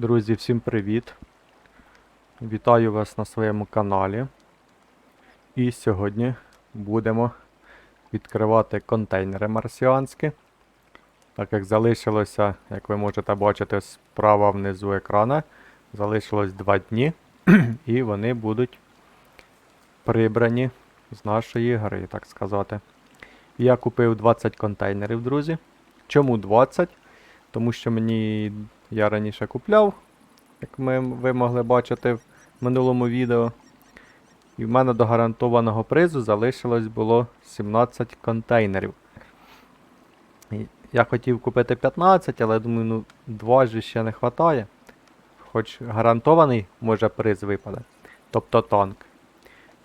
Друзі, всім привіт! Вітаю вас на своєму каналі. І сьогодні будемо відкривати контейнери марсіанські. Так як залишилося, як ви можете бачити, справа внизу екрана, залишилось 2 дні, і вони будуть прибрані з нашої гри, так сказати. Я купив 20 контейнерів, друзі. Чому 20? Тому що мені я раніше купляв, як ми, ви могли бачити в минулому відео. І в мене до гарантованого призу залишилось було 17 контейнерів. Я хотів купити 15, але думаю, ну 2 ж ще не вистачає. Хоч гарантований може приз випаде. Тобто танк.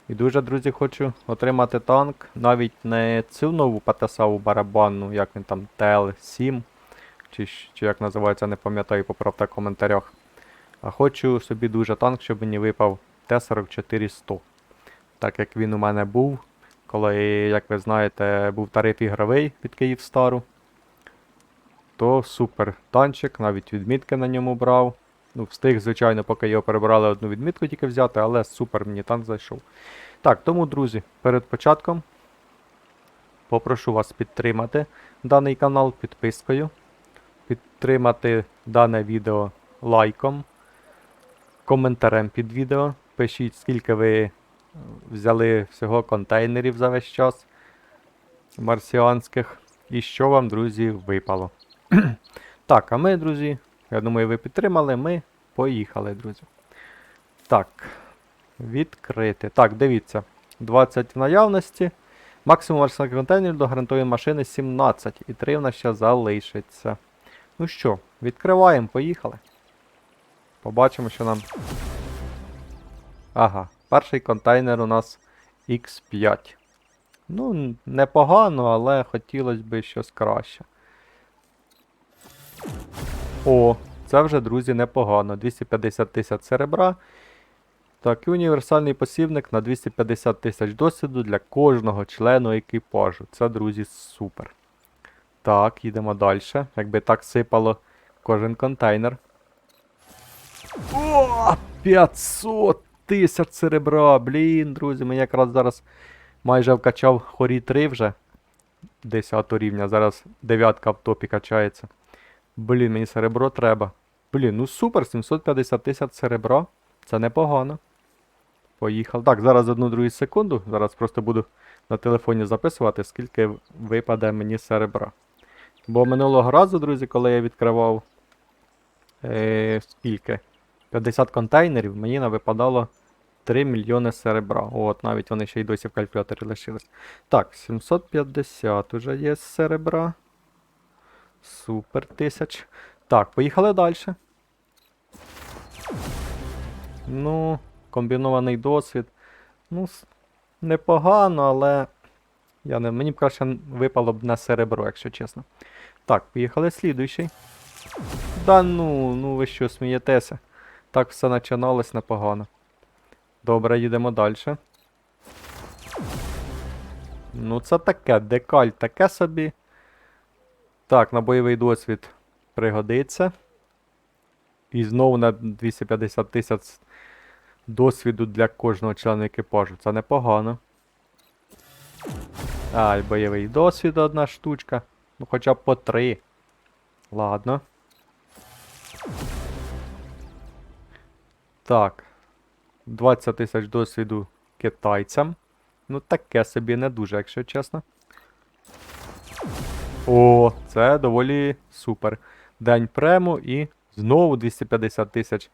І дуже, друзі, хочу отримати танк. Навіть не цю нову ПТСАУ барабанну, як він там ТЛ-7 чи, чи як називається, не пам'ятаю, поправте в коментарях. А хочу собі дуже танк, щоб мені випав Т-44-100. Так як він у мене був, коли, як ви знаєте, був тариф ігровий від Київстару. То супер танчик, навіть відмітки на ньому брав. Ну, встиг, звичайно, поки його перебрали одну відмітку тільки взяти, але супер мені танк зайшов. Так, тому, друзі, перед початком попрошу вас підтримати даний канал підпискою підтримати дане відео лайком, коментарем під відео. Пишіть, скільки ви е, взяли всього контейнерів за весь час марсіанських. І що вам, друзі, випало. так, а ми, друзі, я думаю, ви підтримали. Ми поїхали, друзі. Так, відкрити. Так, дивіться. 20 в наявності. Максимум марсіанських контейнерів до гарантованої машини 17. І 3 в нас ще залишиться. Ну що, відкриваємо, поїхали. Побачимо, що нам. Ага, перший контейнер у нас X5. Ну, непогано, але хотілося б щось краще. О, це вже, друзі, непогано. 250 тисяч серебра. Так, і універсальний посівник на 250 тисяч досвіду для кожного члену екіпажу. Це, друзі, супер. Так, їдемо далі. Якби так сипало кожен контейнер. О, 500 тисяч серебра. Блін, друзі, мені якраз зараз майже вкачав хорі 3 вже. 10 рівня. Зараз дев'ятка в топі качається. Блін, мені серебро треба. Блін, ну супер, 750 тисяч серебра. Це непогано. Поїхав. Так, зараз одну другу секунду. Зараз просто буду на телефоні записувати, скільки випаде мені серебра. Бо минулого разу, друзі, коли я відкривав е, скільки? 50 контейнерів, мені навипадало 3 мільйони серебра. От, навіть вони ще й досі в калькуляторі лишились. Так, 750 уже є серебра. Супер тисяч. Так, поїхали далі. Ну, комбінований досвід. Ну, непогано, але. Я не, мені б краще випало б на серебро, якщо чесно. Так, поїхали слідуючий. Да ну, ну ви що, смієтеся? Так все починалось непогано. Добре, їдемо далі. Ну, це таке, декаль, таке собі. Так, на бойовий досвід пригодиться. І знову на 250 тисяч досвіду для кожного члена екіпажу. Це непогано. Ай, бойовий досвід одна штучка. Ну хоча б по три. Ладно. Так. 20 тисяч досвіду китайцям. Ну таке собі не дуже, якщо чесно. О, це доволі супер. День прему і знову 250 тисяч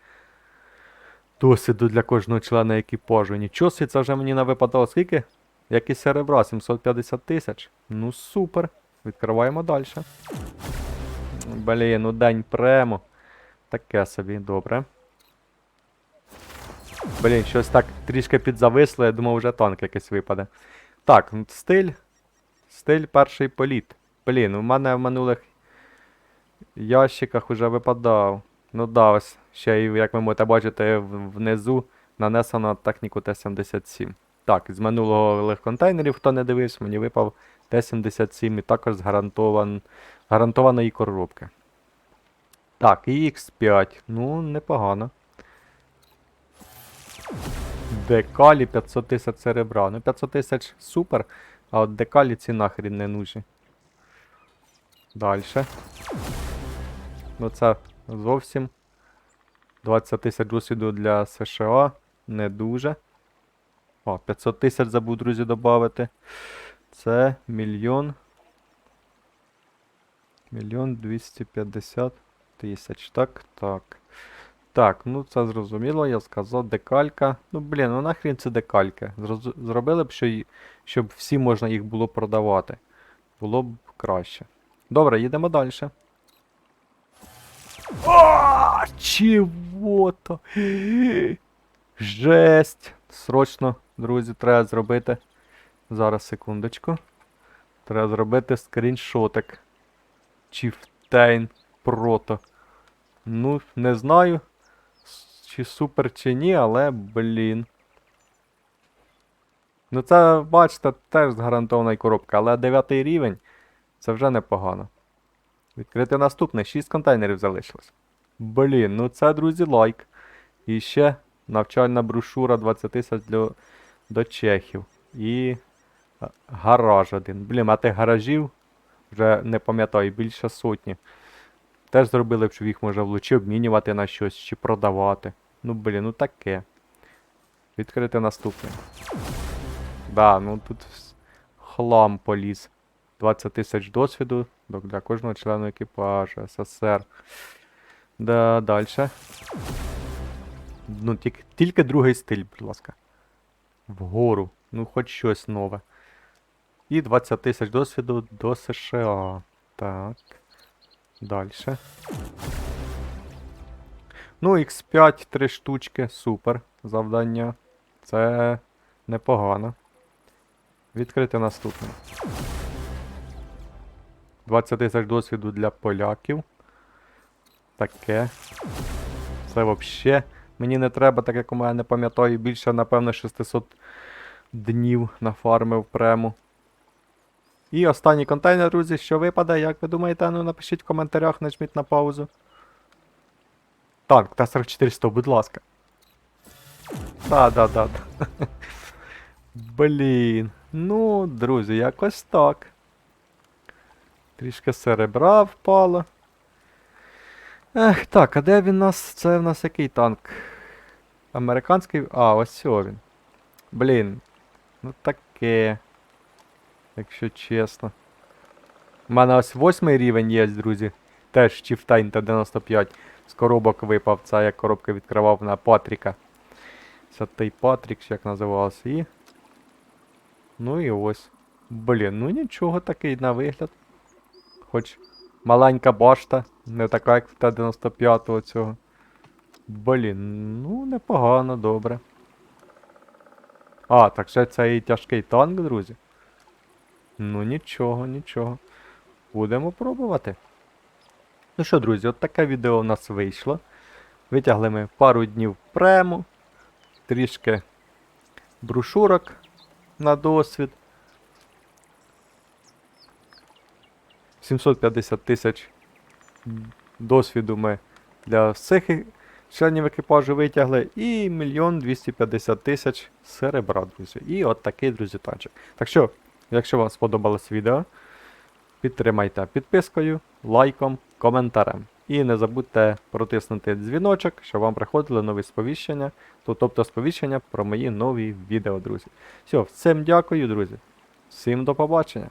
досвіду для кожного члена екіпажу. Нічого це вже мені не випадало скільки? Як і серебра, 750 тисяч. Ну супер. Відкриваємо далі. Блін, ну день прему. Таке собі, добре. Блін, щось так трішки підзависло, я думав, вже танк якийсь випаде. Так, стиль. Стиль перший політ. Блін, у мене в минулих ящиках вже випадав. Ну да, ось ще як ви можете бачити, внизу нанесено техніку Т-77. Так, з минулих контейнерів, хто не дивився, мені випав Т-77 і також з гарантован... гарантованої коробки. Так, і X5. Ну, непогано. Декалі 500 тисяч серебра. Ну 500 тисяч супер, а от декалі ці нахрін не нужні. Дальше. Ну це зовсім. 20 тисяч досвіду для США. Не дуже. О, 500 тисяч забув, друзі, додати. Це мільйон. Мільйон 250 тисяч. Так, так. Так, ну це зрозуміло, я сказав, декалька. Ну, блін, ну нахрін це декальки. Зроз- Зробили б, що, щоб всі можна їх було продавати. Було б краще. Добре, їдемо далі. А, чого-то? Жесть. Срочно, друзі, треба зробити. Зараз, секундочку. Треба зробити скріншотик. Chieftain Proto. Ну, не знаю, чи супер, чи ні, але, блін. Ну це, бачите, теж гарантована коробка, але 9 рівень це вже непогано. Відкрити наступне, 6 контейнерів залишилось. Блін, ну це, друзі, лайк. І ще навчальна брошура 20 тисяч для, до чехів. І гараж один. Блін, а тих гаражів вже не пам'ятаю, більше сотні. Теж зробили б, щоб їх можна було чи обмінювати на щось, чи продавати. Ну, блін, ну таке. Відкрити наступний. Да, ну тут хлам поліз. 20 тисяч досвіду для кожного члена екіпажу, СССР. Да, далі. Ну, тільки, тільки другий стиль, будь ласка. Вгору. Ну, хоч щось нове. І 20 тисяч досвіду до США. Так. Далі. Ну, X5 3 штучки, супер завдання. Це непогано. Відкрити наступне. 20 тисяч досвіду для поляків. Таке. Це взагалі. Мені не треба, так як у мене не пам'ятаю, більше, напевно, 600 днів нафармив прему. І останній контейнер, друзі, що випаде, як ви думаєте, ну напишіть в коментарях, нажміть на паузу. Танк, Т-4400, будь ласка. Да, да, да, да. Блін. Ну, друзі, якось так. Трішки серебра впало. Ех, так, а де він нас? Це в нас який танк? Американський. А, ось цього він. Блін. Ну таке. Якщо чесно. У мене ось восьмий рівень є, друзі. Теж Chieftain Т-95. З коробок випав. Це я коробки відкривав на Патріка. Це той Патрік, як називався. І. Ну і ось. Блін, ну нічого такий на вигляд. Хоч маленька башта, не така, як в Т-95 цього. Блін, ну непогано, добре. А, так ще це і тяжкий танк, друзі. Ну нічого, нічого. Будемо пробувати. Ну що, друзі, от таке відео у нас вийшло. Витягли ми пару днів прему, трішки брошурок на досвід. 750 тисяч досвіду ми для всіх членів екіпажу витягли. І 1 250 тисяч серебра, друзі. І от такий, друзі, танчик. Так що, якщо вам сподобалось відео, підтримайте підпискою, лайком, коментарем. І не забудьте протиснути дзвіночок, щоб вам приходили нові сповіщення, то- тобто сповіщення про мої нові відео, друзі. Все, всім дякую, друзі. Всім до побачення.